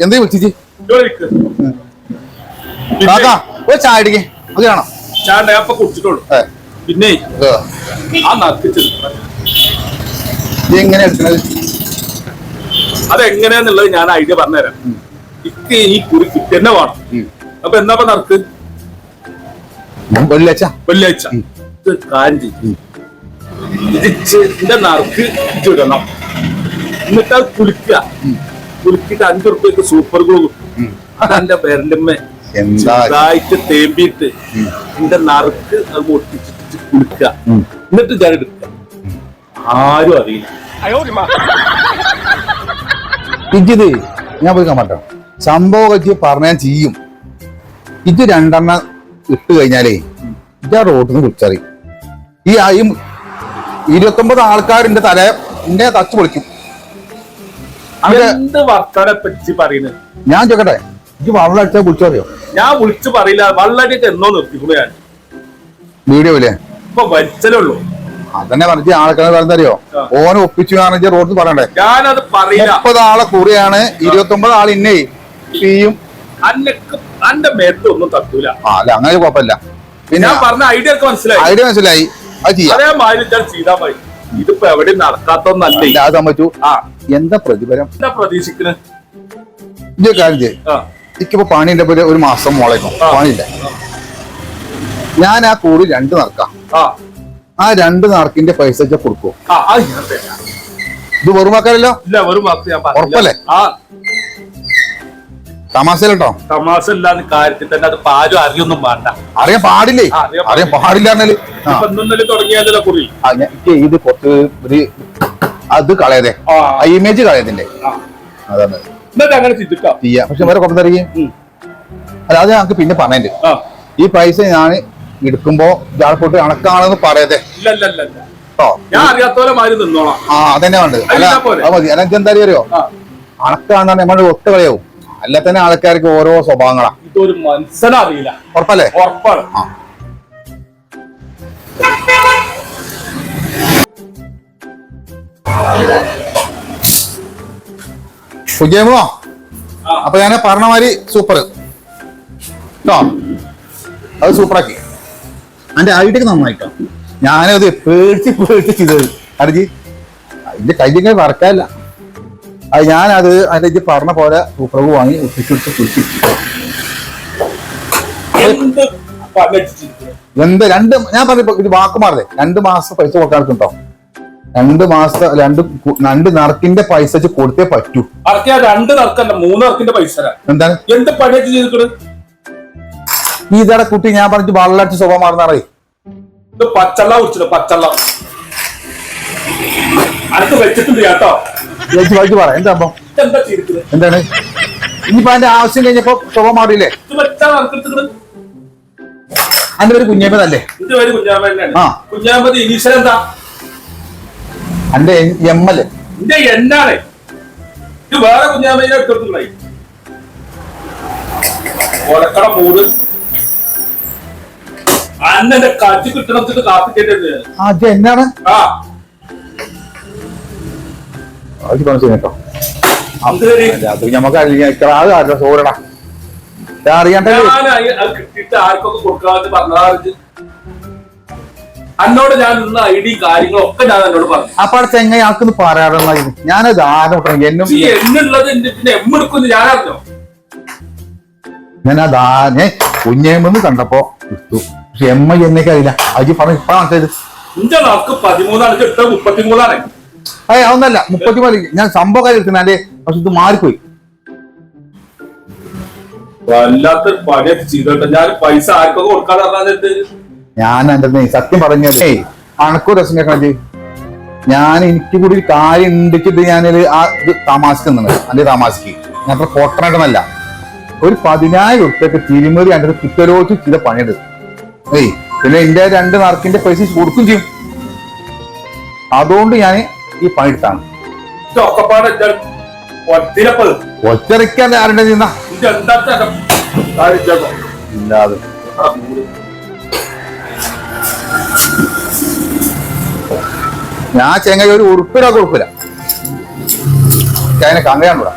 എന്തേ വിളിച്ചിച്ച് കാക്കാ ഒരു ചായ അടിക്കേ അത് കാണാം ചായ കുടിച്ചിട്ടുള്ളൂ ഏ, പിന്നെ. ആ നക്കിച്ച് എങ്ങനെ എടുക്കണത്? അതെങ്ങനെയാന്നുള്ളത് ഞാൻ ഐഡിയ പറഞ്ഞുതരാം. ഇക്ക് ഈ കുറി കിട്ടുന്ന വേണം. അപ്പൊ എന്താ നടക്ക് വെള്ളിയാഴ്ച. വെള്ളിയാഴ്ച. ഇത് നറുക്ക് ഇടണം. എന്നിട്ട് അത് കുളിക്കുക. കുളിക്കിട്ട് അഞ്ചു റുപ്യക്ക് സൂപ്പർ ഗ്ലൂ കിട്ടും അതെന്റെ എന്താ? ചെറുതായിട്ട് തേമ്പിയിട്ട് എന്റെ നറുക്ക് അത് പൊട്ടിച്ചിട്ട് കുളിക്കുക എന്നിട്ട് ഞാൻ എടുക്കുക. ആരും അറിയില്ല. ഇജിത് ഞാൻ പോയി കമ്മട്ടോ സംഭവം വെച്ച് പറഞ്ഞാൽ ചെയ്യും. ഇത് രണ്ടെണ്ണം ഇട്ട് കഴിഞ്ഞാലേ ഇത് ആ റോട്ടിന് വിളിച്ചറി ഈ ആയും ഇരുപത്തൊമ്പത് ആൾക്കാരിന്റെ തല എന്റെ തച്ച് പൊളിക്കും. എന്ത് വർത്താനെ പറ്റി പറയുന്നത് ഞാൻ ചോക്കട്ടെ എനിക്ക് വള്ളടിച്ച അടിച്ചാൽ വിളിച്ചറിയോ ഞാൻ വിളിച്ചു പറയില്ല വള്ളടിയൊക്കെ എന്നോ നിർത്തി ഞാൻ. വീഡിയോ ഇല്ലേ? ഇപ്പൊ വലിച്ചലേ ഉള്ളൂ. അതന്നെ പറഞ്ഞ ആൾക്കാരെ പറഞ്ഞറിയോ. ഓനെ ഒപ്പിച്ചു കാണിച്ച റോഡിൽ പറയണ്ടേ? ഞാനത് പറയില്ല. മുപ്പത് ആളെ കുറിയാണ് ഇരുപത്തൊമ്പത് ആൾ ഇന്നേ അന്റെ മേത്ത് ഒന്നും തട്ടൂല. ആ അല്ല അങ്ങനെ കുഴപ്പമില്ല. പിന്നെ പറഞ്ഞ ഐഡിയ മനസ്സിലായി. ഐഡിയ മനസ്സിലായി. അത് ചെയ്യാം. ചെയ്താൽ മതി. ഇതിപ്പോ എവിടെ നടക്കാത്തൊന്നല്ലേ അത് ആ. എന്താ പ്രതിഫലം? എന്താ പ്രതീക്ഷിക്കുന്നത് ഇത് കാര്യം ചെയ്യും. എനിക്കിപ്പോ പണിന്റെ പോലെ ഒരു മാസം മുളയ്ക്കും. പണിയില്ല. ഞാൻ ആ കൂടി രണ്ട് നടക്കാം. ആ. രണ്ട് നടക്കിന്റെ പൈസ വെച്ചാൽ കൊടുക്കും. ഇത് വെറും. ഉറപ്പല്ലേ? തമാശയിലട്ടോ തമാശ ഇല്ലാന്ന് കാര്യത്തിൽ തന്നെ അത് പാരും അറിയൊന്നും വേണ്ട. അറിയാൻ പാടില്ലേ? അറിയാൻ പാടില്ല. പറഞ്ഞാൽ. ഇന്നലെ തുടങ്ങിയതല്ല കുറി? ഇത് കുറച്ച് ഒരു അത് കളയതേ. ഇമേജ് കളയതിന്റെ അതാണ്. അങ്ങനെ ചെയ്യാം. പക്ഷെ വേറെ കുറച്ച് തരികയും. അല്ല അത് ഞങ്ങൾക്ക് പിന്നെ പറഞ്ഞു ഈ പൈസ ഞാൻ എടുക്കുമ്പോ ഇയാൾ പോയിട്ട് കണക്കാണെന്ന് പറയതേ. ഞാൻ അറിയാത്തോലെ നിന്നോളാം. ആ അതന്നെ വേണ്ടത്. അല്ല മതി. അല്ല എന്താ അറിയോ? കണക്കാണെന്നാണ് നമ്മൾ ഒത്ത കളയാവും അല്ല തന്നെ ആൾക്കാർക്ക് ഓരോ സ്വഭാവങ്ങളാ. ഇതൊരു മനസ്സിനറിയില്ല ഉറപ്പല്ലേ? ഉറപ്പാണ്. ആ. സുജയമോ ആ. അപ്പൊ ഞാൻ പറഞ്ഞ മാതിരി സൂപ്പർ കേട്ടോ അത് സൂപ്പറാക്കി അന്റെ ഐഡിയൊക്കെ നന്നായിട്ടോ? ഞാനത് പേടിച്ച് പേടിച്ച് ചെയ്തത്. അടിച്ച്. അതിന്റെ കയ്യിങ്ങനെ വറക്കാല്ല അത് ഞാനത് അതിന്റെ ഇത് പറഞ്ഞ പോലെ സൂപ്പർ വാങ്ങി ഒട്ടിച്ചെടുത്ത് കുളിച്ചു എന്ത് രണ്ട് ഞാൻ പറഞ്ഞു ഇത് വാക്ക് മാറില്ലേ രണ്ട് മാസം പൈസ കൊടുക്കാറുണ്ടോ രണ്ട് മാസത്തെ രണ്ട് രണ്ട് നറുക്കിന്റെ പൈസ വെച്ച് കൊടുത്തേ പറ്റൂ. രണ്ട് നറുക്കല്ല മൂന്ന് നറുക്കിന്റെ പൈസ എന്താണ്? എന്ത് ചെയ്തിട്ട് ഈ ഇതടെ കുട്ടി ഞാൻ പറഞ്ഞു വള്ളടിച്ച് സ്വഭാവം മാറുന്നറേ പച്ചള്ള കുടിച്ചിട്ട് പച്ചള്ള അടുത്ത് വെച്ചിട്ടുണ്ട് കേട്ടോ. ചേച്ചി വായിച്ച് പറ. എന്താ അപ്പം എന്താണ്? ഇനിയിപ്പോ അതിന്റെ ആവശ്യം കഴിഞ്ഞപ്പോ ശോഭ മാറിയില്ലേ? അതിന്റെ പേര് കുഞ്ഞാമ്പതല്ലേ ആ. കുഞ്ഞാമ്പത് ഇനീഷ്യൽ എന്താ? എന്റെ എം എൽ എന്റെ എന്നാണ് ഇത് വേറെ കുഞ്ഞാമ്മനെ എടുത്തിട്ടുണ്ടായി ഒലക്കട മൂട്. അന്നെ കാറ്റ് കിട്ടണത്തിട്ട് കാത്തിക്കേണ്ടത്. അത് എന്നാണ് ആ. അത് പറഞ്ഞു കേട്ടോ അത് വരെ അത് അറിയാം സോറടാ അറിയണ്ടേ അന്നോട് ഞാൻ ഇന്ന് ഐ ഡി കാര്യങ്ങളൊക്കെ ഞാൻ എന്നോട് പറഞ്ഞു. അപ്പൊ അവിടെ ചെങ്ങ ആൾക്കൊന്ന് ഞാനത് ആരും എന്നും എന്നുള്ളത് എന്റെ പിന്നെ എം ഞാൻ അറിഞ്ഞോ? ഞാൻ അത് കുഞ്ഞേമെന്ന് കണ്ടപ്പോ എടുത്തു. പക്ഷെ എമ്മ എന്നൊക്കെ അറിയില്ല. അത് പറഞ്ഞു ഇപ്പൊ മനസ്സിലായത് നമുക്ക് പതിമൂന്നാണ്. മുപ്പത്തിമൂന്നാണ്. ഏ അതൊന്നല്ല. മുപ്പത്തി മതി ഞാൻ സംഭവം കാര്യം എടുക്കുന്ന എന്റെ പക്ഷെ ഇത് മാറിപ്പോയി. വല്ലാത്ത പണിയൊക്കെ ചെയ്തോട്ടെ ഞാൻ പൈസ ആർക്കൊക്കെ കൊടുക്കാതെ പറഞ്ഞിട്ട് ഞാൻ എന്റെ സത്യം പറഞ്ഞേ ഏയ് അണക്കോ രസം കേൾക്കണത് ഞാൻ എനിക്ക് കൂടി ഒരു കാര്യം ഉണ്ടിച്ചിട്ട് ഞാൻ ആ ഇത് താമസിക്കുന്നത് അതിന്റെ താമസിക്ക് ഞാൻ അത്ര കോട്ടനായിട്ടൊന്നല്ല ഒരു പതിനായിരം ഉറുപ്പൊക്കെ തിരുമറി അതിന്റെ കുറ്റലോച്ച് ചില പണിയത് ഏയ് പിന്നെ എന്റെ രണ്ട് മാർക്കിന്റെ പൈസ കൊടുക്കും ചെയ്യും. അതുകൊണ്ട് ഞാൻ ഈ പണിയെടുത്താണ് ഒറ്ററിക്കാൻ ആരുടെ ഇല്ലാതെ. ഞാൻ ചെങ്ങ ഒരു ഉറുപ്പില കൊടുക്കില്ല അതിനെ കങ്ങയാണൂടാ ആ